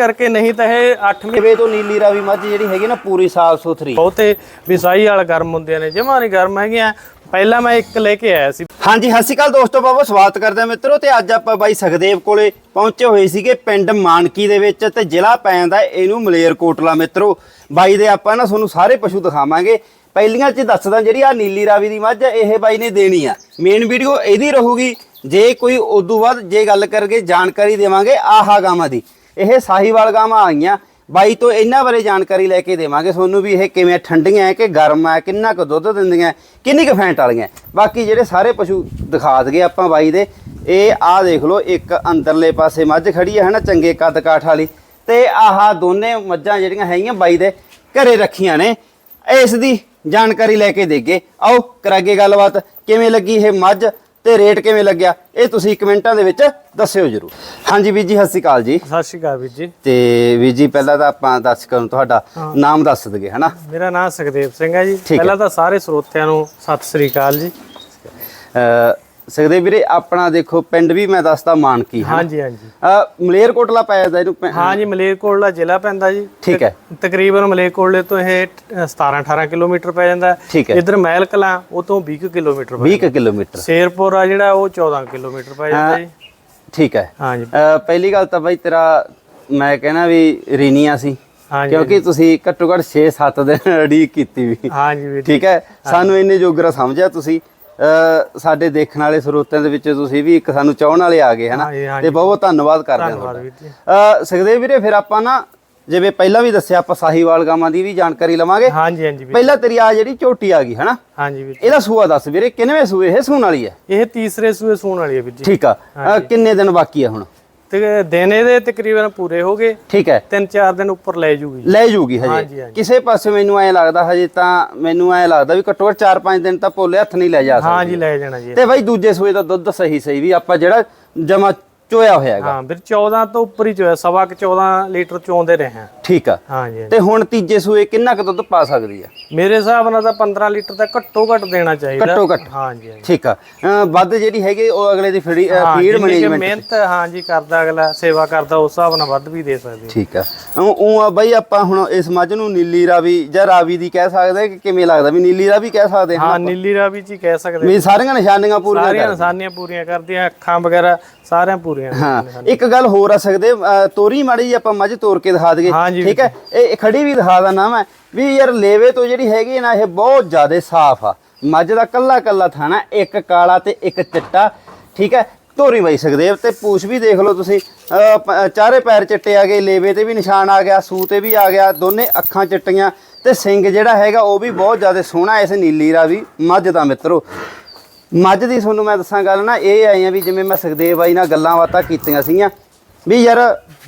ਕਰਕੇ ਨਹੀਂ ਤਾਂ ਇਹ 8 ਮਹੀਨੇ ਤੋਂ ਨੀਲੀ ਰਾਵੀ ਮੱਝ ਜਿਹੜੀ ਹੈਗੀ ਨਾ ਪੂਰੀ ਸਾਫ਼ ਸੁਥਰੀ। ਬਹੁਤੇ ਵਿਸਾਈ ਵਾਲ ਗਰਮ ਹੁੰਦੇ ਨੇ ਜਮਾ ਨਹੀਂ ਗਰਮ ਹੈਗੀਆਂ। ਪਹਿਲਾਂ ਮੈਂ ਇੱਕ ਲੈ ਕੇ ਆਇਆ ਸੀ। ਹਾਂਜੀ ਸਤਿ ਸ਼੍ਰੀ ਅਕਾਲ ਦੋਸਤੋ ਬਾਬਾ ਸਵਾਗਤ ਕਰਦੇ ਹਾਂ ਮਿੱਤਰੋ ਤੇ ਅੱਜ ਆਪਾਂ ਬਾਈ ਸੁਖਦੇਵ ਕੋਲੇ ਪਹੁੰਚੇ ਹੋਏ ਸੀਗੇ ਪਿੰਡ ਮਾਨਕੀ ਦੇ ਵਿੱਚ ਤੇ ਜ਼ਿਲ੍ਹਾ ਪੈ ਜਾਂਦਾ ਇਹਨੂੰ ਮਲੇਰਕੋਟਲਾ ਮਿੱਤਰੋ। ਬਾਈ ਦੇ ਆਪਾਂ ਨਾ ਤੁਹਾਨੂੰ ਸਾਰੇ ਪਸ਼ੂ ਦਿਖਾਵਾਂਗੇ। ਪਹਿਲੀਆਂ ਚ ਦੱਸਦਾ ਜਿਹੜੀ ਆ ਨੀਲੀ ਰਾਵੀ ਦੀ ਮੱਝ ਇਹ ਬਾਈ ਨੇ ਦੇਣੀ ਆ। ਮੇਨ ਵੀਡੀਓ ਇਹਦੀ ਰਹੂਗੀ। ਜੇ ਕੋਈ ਉਦੋਂ ਬਾਅਦ ਜੇ ਗੱਲ ਕਰਗੇ ਜਾਣਕਾਰੀ ਦੇਵਾਂਗੇ ਆਹਾ ਗਾਵਾਂ ਦੀ। ਇਹ ਸਾਹੀਵਾਲ ਗਾਵਾਂ ਆਈਆਂ ਬਾਈ ਤੋਂ ਇਹਨਾਂ ਬਾਰੇ ਜਾਣਕਾਰੀ ਲੈ ਕੇ ਦੇਵਾਂਗੇ। ਤੁਹਾਨੂੰ ਵੀ ਇਹ ਕਿਵੇਂ ਠੰਡੀਆਂ ਹੈ, ਕਿ ਗਰਮ ਹੈ, ਕਿੰਨਾ ਕੁ ਦੁੱਧ ਦਿੰਦੀਆਂ ਕਿੰਨੀ ਕੁ ਫੈਂਟ ਵਾਲੀਆਂ ਬਾਕੀ ਜਿਹੜੇ ਸਾਰੇ ਪਸ਼ੂ ਦਿਖਾ ਦਗੇ ਆਪਾਂ ਬਾਈ ਦੇ, ਇਹ ਆਹ ਦੇਖ ਲਓ, ਇੱਕ ਅੰਦਰਲੇ ਪਾਸੇ ਮੱਝ ਖੜੀ ਹੈ, ਹਨਾ, ਚੰਗੇ ਕੱਦ ਕਾਠ ਵਾਲੀ। ਤੇ ਆਹ ਦੋਨੇ ਮੱਝਾਂ ਜਿਹੜੀਆਂ ਹੈਗੀਆਂ ਬਾਈ ਦੇ ਘਰੇ ਰੱਖੀਆਂ ਨੇ। ਇਸ ਦੀ ਜਾਣਕਾਰੀ ਲੈ ਕੇ ਦੇਗੇ ਆਓ ਕਰਾਂਗੇ ਗੱਲਬਾਤ। ਕਿਵੇਂ ਲੱਗੀ ਇਹ ਮੱਝ? ਤੇ ਰੇਟ ਕਿਵੇਂ ਲੱਗਿਆ ਇਹ ਤੁਸੀਂ ਕਮੈਂਟਾਂ ਦੇ ਵਿੱਚ ਦੱਸਿਓ ਜਰੂਰ। ਹਾਂਜੀ ਵੀਰ ਜੀ ਸਤਿ ਸ਼੍ਰੀ ਅਕਾਲ ਜੀ। ਸਤਿ ਸ਼੍ਰੀ ਅਕਾਲ ਵੀਰ ਜੀ। ਤੇ ਵੀਰ ਜੀ ਪਹਿਲਾਂ ਤਾਂ ਆਪਾਂ ਦਰਸ਼ਕਾਂ ਨੂੰ ਤੁਹਾਡਾ ਨਾਮ ਦੱਸ ਦਈਏ ਹਨਾ? ਮੇਰਾ ਨਾਮ ਸੁਖਦੇਵ ਸਿੰਘ ਹੈ ਜੀ। ਪਹਿਲਾਂ ਤਾਂ ਸਾਰੇ ਸਰੋਤਿਆਂ ਨੂੰ ਸਤਿ ਸ੍ਰੀ ਅਕਾਲ ਜੀ। ਸੁਖਦੇਵ ਵੀਰੇ ਆਪਣਾ ਦੇਖੋ ਪਿੰਡ ਵੀ ਮੈਂ ਦੱਸਦਾ ਮਾਨਕੀ ਹੈ ਹਾਂਜੀ ਹਾਂਜੀ। ਮਲੇਰਕੋਟਲਾ ਪੈ ਜਾਂਦਾ ਇਹਨੂੰ ਹਾਂਜੀ ਮਲੇਰਕੋਟਲਾ ਜ਼ਿਲ੍ਹਾ ਪੈਂਦਾ ਜੀ। ਠੀਕ ਹੈ। ਤਕਰੀਬਨ ਮਲੇਰਕੋਟਲੇ ਤੋਂ ਇਹ 17 18 ਕਿਲੋਮੀਟਰ ਪੈ ਜਾਂਦਾ। ਠੀਕ ਹੈ। ਇਧਰ ਮਹਿਲ ਕਲਾਂ ਉਹ ਤੋਂ 20 ਕੁ ਕਿਲੋਮੀਟਰ ਪੈ 20 ਕੁ ਕਿਲੋਮੀਟਰ। ਸ਼ੇਰਪੁਰ ਆ ਜਿਹੜਾ ਉਹ 14 ਕਿਲੋਮੀਟਰ ਪੈ ਜਾਂਦਾ ਜੀ। ਠੀਕ ਹੈ। ਹਾਂਜੀ। ਪਹਿਲੀ ਗੱਲ ਤਾਂ ਬਾਈ ਤੇਰਾ ਮੈਂ ਕਹਿਣਾ ਵੀ ਰੀਨੀਆ ਸੀ। ਕਿਉਂਕਿ ਤੁਸੀਂ ਘੱਟੋ ਘੱਟ 6-7 ਦਿਨ ਅੜੀਕ ਕੀਤੀ ਵੀ। ਹਾਂਜੀ ਠੀਕ ਹੈ। ਸਾਨੂੰ ਇੰਨੇ ਜੋਗਰਾ ਸਮਝਿਆ ਤੁਸੀਂ। ਸਾਡੇ ਦੇਖਣ ਵਾਲੇ ਸਰੋਤਿਆਂ ਦੇ ਵਿੱਚ ਤੁਸੀਂ ਵੀ ਇੱਕ ਸਾਨੂੰ ਚਾਹਣ ਵਾਲੇ ਆ ਗਏ ਹਨਾ। ਤੇ ਬਹੁਤ ਬਹੁਤ ਧੰਨਵਾਦ ਕਰਦੇ ਹਾਂ ਤੁਹਾਡਾ। ਸੁਖਦੇਵ ਵੀਰੇ ਫਿਰ ਆਪਾਂ ਨਾ ਜਿਵੇਂ ਪਹਿਲਾਂ ਵੀ ਦੱਸਿਆ ਆਪਾਂ ਸਾਹੀਵਾਲ ਗਾਵਾਂ ਦੀ ਵੀ ਜਾਣਕਾਰੀ ਲਵਾਂਗੇ। ਹਾਂਜੀ ਹਾਂਜੀ ਵੀਰ ਪਹਿਲਾਂ ਤੇਰੀ ਆ ਜਿਹੜੀ ਝੋਟੀ ਆ ਗਈ ਹਨਾ? ਹਾਂਜੀ ਵੀਰ ਇਹਦਾ ਸੂਆ ਦੱਸ ਵੀਰੇ ਕਿੰਨਵੇਂ ਸੂਏ? ਇਹ ਸੂਣ ਵਾਲੀ ਹੈ? ਇਹ ਤੀਸਰੇ ਸੂਏ ਸੂਣ ਵਾਲੀ ਹੈ ਵੀਰ ਜੀ। ਠੀਕ ਆ। ਕਿੰਨੇ ਦਿਨ ਬਾਕੀ ਆ ਹੁਣ? ਤੇ ਦਿਨ ਇਹਦੇ ਤਕਰੀਬਨ ਪੂਰੇ ਹੋ ਗਏ। ਠੀਕ ਹੈ। ਤਿੰਨ ਚਾਰ ਦਿਨ ਉੱਪਰ ਲੈ ਜੂਗੀ। ਲੈ ਜੂਗੀ ਹਜੇ। ਕਿਸੇ ਪਾਸੇ ਮੈਨੂੰ ਐ ਲੱਗਦਾ ਹਜੇ ਤਾਂ ਮੈਨੂੰ ਐ ਲੱਗਦਾ ਵੀ ਘੱਟੋ ਘੱਟ 4-5 ਦਿਨ ਤਾਂ ਪੋਲੇ ਹੱਥ ਨਹੀਂ ਲੈ ਜਾ ਸਕਦੀ। ਹਾਂਜੀ ਲੈ ਜਾਣਾ ਜੀ। ਤੇ ਬਾਈ ਦੂਜੇ ਸੂਏ ਦਾ ਦੁੱਧ ਸਹੀ ਸਹੀ ਵੀ ਆਪਾਂ ਜਿਹੜਾ ਜਮਾ ਚੋਇਆ ਹੋਇਆ ਹੈਗਾ। ਹਾਂ ਵੀਰ 14 ਤੋਂ ਉੱਪਰ ਹੀ ਚੋਇਆ ਸਵਾ ਕਿ 14 ਲੀਟਰ ਚੋਂਦੇ ਰਹੇ ਹਾਂ। ਠੀਕ ਆ। ਹਾਂਜੀ। ਤੇ ਹੁਣ ਤੀਜੇ ਸੂਏ ਕਿੰਨਾ ਕੁ ਦੁੱਧ ਪਾ ਸਕਦੀ ਆ? ਮੇਰੇ ਹਿਸਾਬ ਨਾਲ ਤਾਂ 15 ਲੀਟਰ ਤਾਂ ਘੱਟੋ ਘੱਟ ਦੇਣਾ ਚਾਹੀਦਾ। ਘੱਟੋ ਘੱਟ। ਹਾਂਜੀ ਠੀਕ ਆ। ਵੱਧ ਜਿਹੜੀ ਹੈਗੀ ਉਹ ਅਗਲੇ ਦੀ ਫੀਡ ਮੈਨੇਜਮੈਂਟ ਮਿਹਨਤ ਹਾਂਜੀ ਕਰਦਾ ਅਗਲਾ ਸੇਵਾ ਕਰਦਾ ਉਸ ਹਿਸਾਬ ਨਾਲ ਵੱਧ ਵੀ ਦੇ ਸਕਦੇ। ਠੀਕ ਆ। ਉਹ ਆ ਬਾਈ ਆਪਾਂ ਹੁਣ ਇਸ ਮੱਝ ਨੂੰ ਨੀਲੀ ਰਾਵੀ ਜਾਂ ਰਾਵੀ ਦੀ ਕਹਿ ਸਕਦੇ ਕਿ ਕਿਵੇਂ ਲੱਗਦਾ? ਵੀ ਨੀਲੀ ਰਾਵੀ ਕਹਿ ਸਕਦੇ ਹਾਂ ਹਾਂ ਨੀਲੀ ਰਾਵੀ ਚ ਹੀ ਕਹਿ ਸਕਦੇ ਵੀ ਸਾਰੀਆਂ ਨਿਸ਼ਾਨੀਆਂ ਪੂਰੀਆਂ ਸਾਰੀਆਂ ਨਿਸ਼ਾਨੀਆਂ ਪੂਰੀਆਂ ਕਰਦੀਆਂ ਅੱਖਾਂ ਵਗੈਰਾ ਸਾਰਿਆਂ ਪੂਰੀਆਂ ਹਾਂ ਇੱਕ ਗੱਲ ਹੋਰ ਆ ਸਕਦੇ ਤੋਰੀ ਮਾੜੀ ਜੀ ਆਪਾਂ ਮੱਝ ਤੋੜ ਕੇ ਦਿਖਾ ਦਈਏ। ਹਾਂਜੀ ਠੀਕ ਹੈ? ਇਹ ਖੜੀ ਵੀ ਦਿਖਾ ਦਾ ਨਾਮ ਹੈ ਵੀ ਯਾਰ ਲੇਵੇ ਤੋਂ ਜਿਹੜੀ ਹੈਗੀ ਨਾ ਇਹ ਬਹੁਤ ਜ਼ਿਆਦਾ ਸਾਫ਼ ਆ। ਮੱਝ ਦਾ ਕੱਲਾ ਕੱਲਾ ਥਾਣਾ ਇੱਕ ਕਾਲਾ ਤੇ ਇੱਕ ਚਿੱਟਾ ਠੀਕ ਹੈ? ਧੋਰੀ ਬਾਈ ਸੁਖਦੇਵ ਤੇ ਪੂਛ ਵੀ ਦੇਖ ਲਓ ਤੁਸੀਂ। ਚਾਰੇ ਪੈਰ ਚਿੱਟੇ ਆ ਗਏ ਲੇਵੇ ਤੇ ਵੀ ਨਿਸ਼ਾਨ ਆ ਗਿਆ ਸੂ ਤੇ ਵੀ ਆ ਗਿਆ ਦੋਨੇ ਅੱਖਾਂ ਚਿੱਟੀਆਂ ਤੇ ਸਿੰਘ ਜਿਹੜਾ ਹੈਗਾ ਉਹ ਵੀ ਬਹੁਤ ਜ਼ਿਆਦਾ ਸੋਹਣਾ ਇਸ ਨੀਲੀ ਰਾਵੀ ਮੱਝ ਦਾ ਮਿੱਤਰੋ। ਮੱਝ ਦੀ ਤੁਹਾਨੂੰ ਮੈਂ ਦੱਸਾਂ ਗੱਲ ਨਾ ਇਹ ਆਏ ਆ ਵੀ ਜਿਵੇਂ ਮੈਂ ਸੁਖਦੇਵ ਬਾਈ ਨਾਲ ਗੱਲਾਂ ਬਾਤਾਂ ਕੀਤੀਆਂ ਸੀਗੀਆਂ ਵੀ ਯਾਰ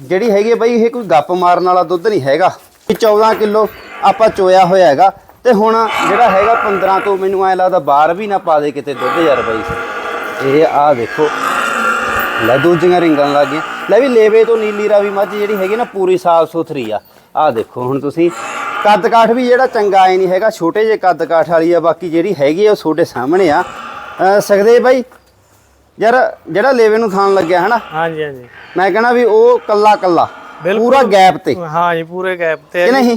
ਜਿਹੜੀ ਹੈਗੀ ਆ ਬਾਈ, ਇਹ ਕੋਈ ਗੱਪ ਮਾਰਨ ਵਾਲਾ ਦੁੱਧ ਨਹੀਂ ਹੈਗਾ। ਵੀ 14 ਕਿਲੋ ਆਪਾਂ ਚੋਇਆ ਹੋਇਆ ਹੈਗਾ ਤੇ ਹੁਣ ਜਿਹੜਾ ਹੈਗਾ 15 ਤੋਂ ਮੈਨੂੰ ਐ ਲੱਗਦਾ ਬਾਹਰ ਵੀ ਨਾ ਪਾ ਦੇ ਕਿਤੇ ਦੁੱਧ ਯਾਰ ਬਾਈ। ਇਹ ਆਹ ਦੇਖੋ। ਲੈ ਦੂਜੀਆਂ ਰਿੰਗਾਂ ਲੱਗ ਗਈਆਂ। ਲੈ ਵੀ ਲੇਵੇ ਤੋਂ ਨੀਲੀ ਰਾਵੀ ਮੱਝ ਜਿਹੜੀ ਹੈਗੀ ਨਾ ਪੂਰੀ ਸਾਫ਼ ਸੁਥਰੀ ਆ। ਆਹ ਦੇਖੋ ਹੁਣ ਤੁਸੀਂ। ਕੱਦ ਕਾਠ ਵੀ ਜਿਹੜਾ ਚੰਗਾ ਐ ਨਹੀਂ ਹੈਗਾ, ਛੋਟੇ ਜਿਹੇ ਕੱਦ ਕਾਠ ਵਾਲੀ ਆ, ਬਾਕੀ ਜਿਹੜੀ ਹੈਗੀ ਆ ਉਹ ਤੁਹਾਡੇ ਸਾਹਮਣੇ ਆ। ਸਕਦੇ ਬਾਈ ਯਾਰ ਜਿਹੜਾ ਲੇਵੇ ਨੂੰ ਖਾਣ ਲੱਗਿਆ ਹਨਾ? ਹਾਂਜੀ ਹਾਂਜੀ। ਮੈਂ ਕਹਣਾ ਵੀ ਉਹ ਕੱਲਾ ਕੱਲਾ। ਪੂਰਾ ਗੈਪ ਤੇ। ਹਾਂਜੀ ਪੂਰੇ ਗੈਪ ਤੇ ਕਿ ਨਹੀਂ?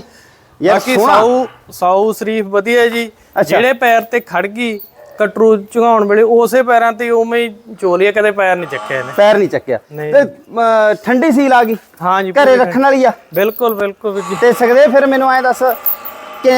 ਯਾਰ ਬਾਕੀ ਸੋਹਣਾ। ਸਾਊ ਸਾਊ ਸ਼ਰੀਫ ਵਧੀਆ ਜੀ। ਜਿਹੜੇ ਪੈਰ ਤੇ ਖੜ ਗਈ ਕਟਰੂ ਝੁਗਾਉਣ ਵੇਲੇ ਉਸੇ ਪੈਰਾਂ ਤੇ ਉਵੇਂ ਹੀ ਚੋਲੀਆ ਕਦੇ ਪੈਰ ਨਹੀਂ ਚੱਕਿਆ ਇਹਨੇ। ਪੈਰ ਨਹੀਂ ਚੱਕਿਆ। ਨਹੀਂ। ਤੇ ਅਹ, ਠੰਡੀ ਸੀਲ ਆ ਗਈ। ਹਾਂਜੀ ਘਰੇ ਰੱਖਣ ਵਾਲੀ ਆ। ਬਿਲਕੁਲ ਬਿਲਕੁਲ ਵੀਰ ਜੀ। ਤੇ ਸਕਦੇ ਫਿਰ ਮੈਨੂੰ ਐ ਦੱਸ ਕਿ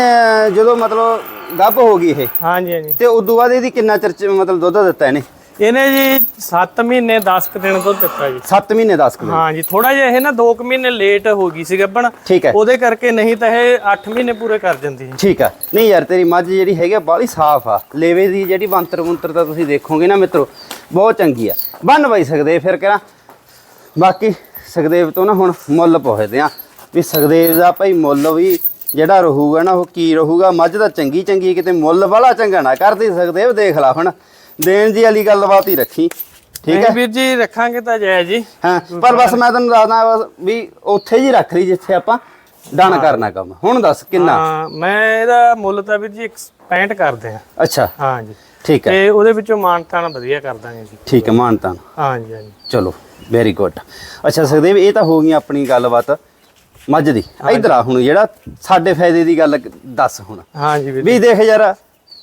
ਜਦੋਂ ਮਤਲਬ ਗੱਭ ਹੋ ਗਈ ਇਹ ਹਾਂਜੀ ਹਾਂਜੀ ਤੇ ਉਦੋਂ ਬਾਅਦ ਇਹਦੀ ਕਿੰਨਾ ਚਿਰ ਚ ਮਤਲਬ ਦੁੱਧ ਦਿੱਤਾ ਇਹਨੇ? ਇਹਨੇ ਜੀ 7 ਮਹੀਨੇ 10 ਕੁ ਦਿਨ ਦੁੱਧ ਦਿੱਤਾ ਜੀ। 7 ਮਹੀਨੇ 10 ਕਿਲੋ ਹਾਂਜੀ ਥੋੜਾ ਜਿਹਾ ਇਹ ਨਾ 2 ਕੁ ਮਹੀਨੇ ਲੇਟ ਹੋ ਗਈ ਸੀ ਗੱਭਣ ਠੀਕ ਹੈ। ਉਹਦੇ ਕਰਕੇ ਨਹੀਂ ਤਾਂ ਇਹ 8 ਮਹੀਨੇ ਪੂਰੇ ਕਰ ਜਾਂਦੀ ਜੀ ਠੀਕ ਆ ਨਹੀਂ ਯਾਰ ਤੇਰੀ ਮੱਝ ਜਿਹੜੀ ਹੈਗੀ ਆ ਬਾਹਲੀ ਸਾਫ਼ ਆ। ਲੇਵੇ ਦੀ ਜਿਹੜੀ ਬੰਤਰ ਬੰਤਰ ਤਾਂ ਤੁਸੀਂ ਦੇਖੋਗੇ ਨਾ ਮਿੱਤਰੋ ਬਹੁਤ ਚੰਗੀ ਆ। ਬੰਨ ਬਾਈ ਸਕਦੇ ਫਿਰ ਕਰਾਂ। ਬਾਕੀ ਸੁਖਦੇਵ ਤੋਂ ਨਾ ਹੁਣ ਮੁੱਲ ਪੁੱਛਦੇ ਆ ਵੀ ਸੁਖਦੇਵ ਦਾ ਭਾਈ ਮੁੱਲ ਵੀ ਜਿਹੜਾ ਰਹੂਗਾ ਨਾ ਉਹ ਕੀ ਰਹੂਗਾ? ਮੱਝ ਦਾ ਚੰਗੀ ਚੰਗੀ ਕਿਤੇ ਮੁੱਲ ਵਾਲਾ ਚੰਗਾ ਨਾ ਕਰਦੀ ਸੁਖਦੇਵ ਦੇਖ ਲਾ ਹੁਣ। ਦੇਣ ਦੀ ਵਾਲੀ ਗੱਲਬਾਤ ਹੀ ਰੱਖੀ। ਠੀਕ ਹੈ? ਵੀਰ ਜੀ ਰੱਖਾਂਗੇ ਤਾਂ ਜੈ ਜੀ। ਹਾਂ ਪਰ ਬਸ ਮੈਂ ਤੈਨੂੰ ਦੱਸਦਾ ਵੀ ਉੱਥੇ ਜੀ ਰੱਖ ਲਈ ਜਿੱਥੇ ਆਪਾਂ ਡਨ ਕਰਨਾ ਕੰਮ। ਹੁਣ ਦੱਸ ਕਿੰਨਾ? ਹਾਂ ਮੈਂ ਇਹਦਾ ਮੁੱਲ ਤਾਂ ਵੀਰ ਜੀ 65 ਕਰਦੇ ਆ ਅੱਛਾ। ਹਾਂਜੀ ਠੀਕ ਹੈ। ਤੇ ਉਹਦੇ ਵਿੱਚੋਂ ਮਾਨਤਾਨ ਵਧੀਆ ਕਰ ਦਾਂਗੇ ਜੀ। ਠੀਕ ਹੈ ਮਾਨਤਾਨ। ਹਾਂਜੀ ਹਾਂਜੀ ਚਲੋ ਵੈਰੀ ਗੁੱਡ ਅੱਛਾ ਸੁਖਦੇਵ ਇਹ ਤਾਂ ਹੋ ਗਈ ਆਪਣੀ ਗੱਲਬਾਤ। ਮੱਝ ਦੀ। ਇਧਰ ਆ ਹੁਣ ਜਿਹੜਾ ਸਾਡੇ ਫਾਇਦੇ ਦੀ ਗੱਲ ਦੱਸ ਹੁਣ। ਹਾਂਜੀ ਵੀਰ ਵੀ ਦੇਖ ਯਾਰ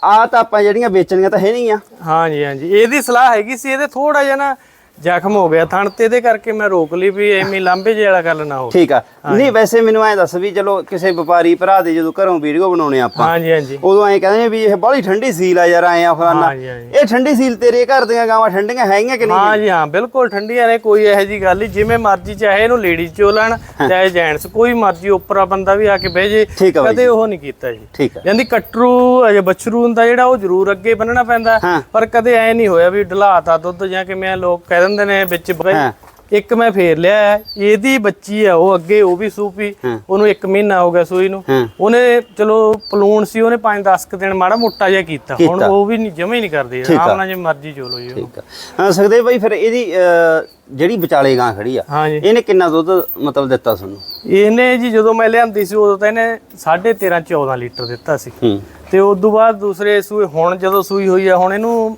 ਆ ਤਾਂ ਆਪਾਂ ਜਿਹੜੀਆਂ ਵੇਚਣੀਆਂ ਤਾਂ ਹੈ ਨਹੀਂ ਆ। ਹਾਂਜੀ ਹਾਂਜੀ। ਇਹਦੀ ਸਲਾਹ ਹੈਗੀ ਸੀ, ਇਹਦੇ ਥੋੜਾ ਜਿਹਾ ਨਾ ਜ਼ਖਮ ਹੋ ਗਿਆ ਥਣ ਤੇ ਇਹਦੇ ਕਰਕੇ ਮੈਂ ਰੋਕ ਲਈ ਵੀ ਐਵੇਂ ਲਾਂਬੇ ਜਿਹੇ ਵਾਲਾ ਗੱਲ ਨਾ ਹੋਵੇ। ਠੀਕ ਆ। ਨਹੀਂ ਵੈਸੇ ਮੈਨੂੰ ਐਂ ਦੱਸ ਵੀ ਚਲੋ ਕਿਸੇ ਵਪਾਰੀ ਭਰਾ ਦੇ ਜਦੋਂ ਘਰੋਂ ਵੀਡੀਓ ਬਣਾਉਣੇ ਆਪਾਂ ਹਾਂਜੀ ਹਾਂਜੀ। ਉਦੋਂ ਐਂ ਕਹਿੰਦੇ ਵੀ ਇਹ ਬਾਹਲੀ ਠੰਡੀ ਸੀਲ ਆ ਯਾਰ ਐਂ ਆ ਫਲਾਨਾ। ਇਹ ਠੰਡੀ ਸੀਲ ਤੇਰੇ ਘਰ ਦੀਆਂ ਗਾਵਾਂ ਠੰਡੀਆਂ ਹੈਗੀਆਂ ਕਿ ਨਹੀਂ? ਹਾਂਜੀ ਹਾਂ ਬਿਲਕੁਲ ਠੰਡੀਆਂ ਨੇ ਕੋਈ ਇਹੋ ਜੀ ਗੱਲ ਨਹੀਂ। ਜਿਵੇਂ ਮਰਜ਼ੀ ਚਾਹੇ ਇਹਨੂੰ ਲੇਡੀ ਚੋ ਲੈਣ ਚਾਹੇ ਜੈਂਟਸ ਕੋਈ ਮਰਜ਼ੀ ਉੱਪਰਾ ਬੰਦਾ ਵੀ ਆ ਕੇ ਬਹਿ ਜੇ ਕਦੇ ਉਹ ਨਹੀਂ ਕੀਤਾ ਜੀ। ਠੀਕ ਆ। ਜਾਂਦੀ ਕਟਰੂ ਅਜੇ ਬਛਰੂ ਹੁੰਦਾ ਜਿਹੜਾ ਉਹ ਜ਼ਰੂਰ ਅੱਗੇ ਬੰਨਣਾ ਪੈਂਦਾ। ਪਰ ਕਦੇ ਐ ਨਹੀਂ ਹੋਇਆ ਵੀ ਢਲਾਤਾ ਦੁੱਧ ਜਾਂ ਕਿਵੇਂ ਲੋਕ ਕਹਿ ਦਿੰਦੇ ਨੇ ਵਿੱਚ ਬਈ। ਹਾਂ। ਇੱਕ ਮੈਂ ਫੇਰ ਲਿਆ ਹੈ, ਇਹਦੀ ਬੱਚੀ ਆ ਉਹ ਅੱਗੇ ਉਹ ਵੀ ਸੂਪੀ। ਹਾਂ। ਉਹਨੂੰ 1 ਮਹੀਨਾ ਹੋ ਗਿਆ ਸੂਈ ਨੂੰ। ਹਾਂ। ਉਹਨੇ ਚਲੋ ਪਲੂਣ ਸੀ ਉਹਨੇ 5-10 ਕੁ ਦਿਨ ਮਾੜਾ ਮੋਟਾ ਜਿਹਾ ਕੀਤਾ। ਹੁਣ ਕੀਤਾ। ਉਹ ਵੀ ਨਹੀਂ ਜਮਾ ਨਹੀਂ ਕਰਦੀ। ਠੀਕ ਆ। ਆਰਾਮ ਨਾਲ ਜੇ ਮਰਜ਼ੀ ਚੋਲੋ ਜੀ ਉਹਨੂੰ। ਠੀਕ ਆ। ਹਾਂ ਸੁਖਦੇਵ ਬਾਈ ਫਿਰ ਇਹਦੀ ਅਹ, ਜਿਹੜੀ ਵਿਚਾਲੇ ਗਾਂ ਖੜੀ ਆ ਹਾਂਜੀ ਇਹਨੇ ਕਿੰਨਾ ਦੁੱਧ ਮਤਲਬ ਦਿੱਤਾ ਤੁਹਾਨੂੰ? ਇਹਨੇ ਜੀ ਜਦੋਂ ਮੈਂ ਲਿਆਂਦੀ ਸੀ ਉਦੋਂ ਤਾਂ ਇਹਨੇ 13.5 14 ਲੀਟਰ ਦਿੱਤਾ ਸੀ। ਹੂੰ। ਤੇ ਉਸ ਤੋਂ ਬਾਅਦ ਦੂਸਰੇ ਸੂਏ ਹੁਣ ਜਦੋਂ ਸੂਈ ਹੋਈ ਆ ਹੁਣ ਇਹਨੂੰ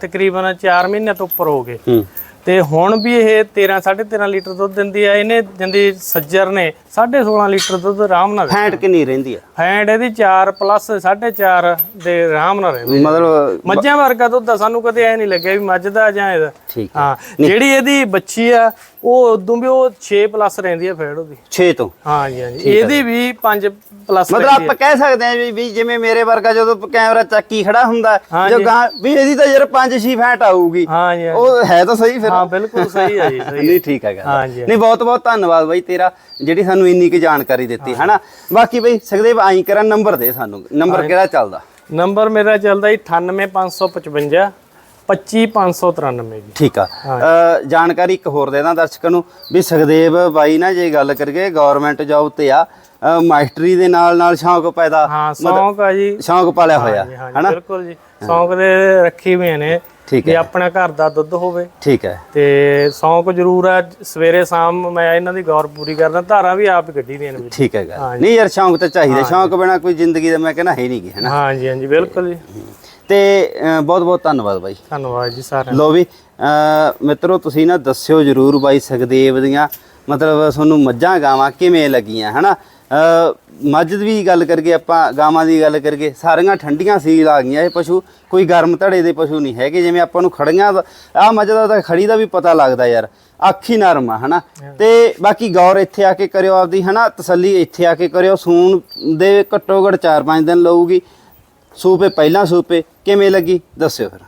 ਤਕਰੀਬਨ 4 ਮਹੀਨਿਆਂ ਤੋਂ ਉੱਪਰ ਹੋ ਗਏ। ਤੇ ਹੁਣ ਵੀ ਇਹ 13 13.5 ਲੀਟਰ ਦੁੱਧ ਦਿੰਦੀ ਆ ਇਹਨੇ ਜਿੰਦੀ ਸੱਜਰ ਨੇ 16.5 ਲੀਟਰ ਦੁੱਧ ਆਰਾਮ ਨਾਲ ਫੈਟ ਕਿੰਨੀ ਰਹਿੰਦੀ ਆ? ਹੈਂਡ ਇਹਦੀ 4 ਪਲੱਸ 4.5 ਦੇ ਆਰਾਮ ਨਾਲ ਰਹਿੰਦੀ ਮਤਲਬ ਮੱਝਾਂ ਵਰਗਾ ਦੁੱਧ ਸਾਨੂੰ ਕਦੇ ਐ ਨਹੀਂ ਲੱਗਿਆ ਵੀ ਮੱਝ ਦਾ ਜਾਂ ਇਹਦਾ। ਹਾਂ ਜਿਹੜੀ ਇਹਦੀ ਬੱਚੀ ਆ ਉਹ ਉਦੋਂ ਵੀ ਉਹ 6 ਪਲੱਸ ਰਹਿੰਦੀ ਆ ਫੈੜ ਉਹਦੀ। 6 ਤੋਂ। ਹਾਂਜੀ ਹਾਂਜੀ। ਇਹਦੀ ਵੀ 5 ਪਲੱਸ ਮਤਲਬ ਆਪਾਂ ਕਹਿ ਸਕਦੇ ਹਾਂ ਵੀ- ਜਿਵੇਂ ਮੇਰੇ ਵਰਗਾ ਜਦੋਂ ਕੈਮਰਾ ਚੱਕੀ ਖੜਾ ਹੁੰਦਾ ਜੋ ਗਾਂ ਵੀ ਇਹਦੀ ਤਾਂ ਯਾਰ 5-6 ਫੈਟ ਆਊਗੀ। ਹਾਂਜੀ। ਉਹ ਹੈ ਤਾਂ ਸਹੀ ਫਿਰ। ਹਾਂ ਬਿਲਕੁਲ ਸਹੀ ਹੈ ਜੀ ਸਹੀ ਨਹੀਂ ਠੀਕ ਹੈਗਾ ਹਾਂਜੀ। ਨਹੀਂ ਬਹੁਤ ਬਹੁਤ ਧੰਨਵਾਦ ਬਾਈ ਤੇਰਾ ਜਿਹੜੀ ਸਾਨੂੰ ਇੰਨੀ ਕੀ ਜਾਣਕਾਰੀ ਦਿੱਤੀ ਹਨਾ? ਬਾਕੀ ਬਈ ਸੁਖਦੇਵ ਆਈ ਕਰਾਂ ਨੰਬਰ ਦੇ ਸਾਨੂੰ। ਨੰਬਰ ਕਿਹੜਾ ਚੱਲਦਾ? ਨੰਬਰ ਮੇਰਾ ਚੱਲਦਾ ਜੀ 98555 25593 ਜੀ। ਠੀਕ ਆ। ਅ, ਜਾਣਕਾਰੀ ਇੱਕ ਹੋਰ ਦੇ ਦਾਂ ਦਰਸ਼ਕਾਂ ਨੂੰ ਵੀ ਸੁਖਦੇਵ ਬਾਈ ਨਾ ਜੇ ਗੱਲ ਕਰੀਏ ਗਵਰਨਮੈਂਟ ਜੌਬ ਤੇ ਆ ਅ, ਮਾਸਟਰੀ ਦੇ ਨਾਲ ਨਾਲ ਸ਼ੌਂਕ ਪੈਦਾ ਹਾਂ ਸੌਂਕ ਆ ਜੀ। ਸ਼ੌਂਕ ਪਾਲਿਆ ਹੋਇਆ ਹਾਂਜੀ ਹਾਂਜੀ ਬਿਲਕੁਲ ਜੀ। ਸੌਂਕ ਦੇ ਰੱਖੀ ਹੋਏ ਨੇ ਠੀਕ ਵੀ ਆਪਣਾ ਘਰ ਦਾ ਦੁੱਧ ਹੋਵੇ। ਠੀਕ ਹੈ। ਤੇ ਸੌਂਕ ਜ਼ਰੂਰ ਆ ਸਵੇਰੇ ਸ਼ਾਮ ਮੈਂ ਇਹਨਾਂ ਦੀ ਗੌਰ ਪੂਰੀ ਕਰਦਾ ਧਾਰਾਂ ਵੀ ਆਪ ਹੀ ਕੱਢੀ ਦੀਆਂ ਨੇ ਵਿੱਚ ਠੀਕ ਹੈਗਾ। ਨਹੀਂ ਯਾਰ ਸ਼ੌਂਕ ਤਾਂ ਚਾਹੀਦਾ ਸ਼ੌਂਕ ਬਿਨਾ ਕੋਈ ਜ਼ਿੰਦਗੀ ਦਾ ਮੈਂ ਕਹਿੰਦਾ ਹੈ ਨਹੀਂ ਗੀ ਹੈਨਾ? ਹਾਂਜੀ ਹਾਂਜੀ ਬਿਲਕੁਲ ਜੀ। ਤੇ ਬਹੁਤ ਬਹੁਤ ਧੰਨਵਾਦ ਬਾਈ। ਧੰਨਵਾਦ ਜੀ ਸਾਰਿਆਂ ਲੋ ਵੀ ਮਿੱਤਰੋ ਤੁਸੀਂ ਨਾ ਦੱਸਿਓ ਜਰੂਰ ਬਾਈ ਸੁਖਦੇਵ ਦੀਆਂ। ਮਤਲਬ ਤੁਹਾਨੂੰ ਮੱਝਾਂ ਗਾਵਾਂ ਕਿਵੇਂ ਲੱਗੀਆਂ ਹਨਾ? ਮੱਝ ਦੀ ਵੀ ਗੱਲ ਕਰਕੇ ਆਪਾਂ ਗਾਵਾਂ ਦੀ ਗੱਲ ਕਰਕੇ ਸਾਰੀਆਂ ਠੰਡੀਆਂ ਸੀਲ ਆ ਗਈਆਂ ਇਹ ਪਸ਼ੂ। ਕੋਈ ਗਰਮ ਧੜੇ ਦੇ ਪਸ਼ੂ ਨਹੀਂ ਹੈਗੇ ਜਿਵੇਂ ਆਪਾਂ ਨੂੰ ਖੜੀਆਂ ਆ ਮੱਝ ਦਾ ਤਾਂ ਖੜੀ ਦਾ ਵੀ ਪਤਾ ਲੱਗਦਾ ਯਾਰ ਅੱਖੀ ਨਰਮ ਆ ਹਨਾ? ਤੇ ਬਾਕੀ ਗੌਰ ਇੱਥੇ ਆ ਕੇ ਕਰਿਓ ਆਪਦੀ ਹਨਾ? ਤਸੱਲੀ ਇੱਥੇ ਆ ਕੇ ਕਰਿਓ। ਸੂਣ ਦੇ ਘੱਟੋ ਘੱਟ 4-5 ਦਿਨ ਲਊਗੀ। ਸੂਪੇ ਪਹਿਲਾਂ ਸੂਪੇ ਕਿਵੇਂ ਲੱਗੀ? ਦੱਸਿਓ ਫਿਰ।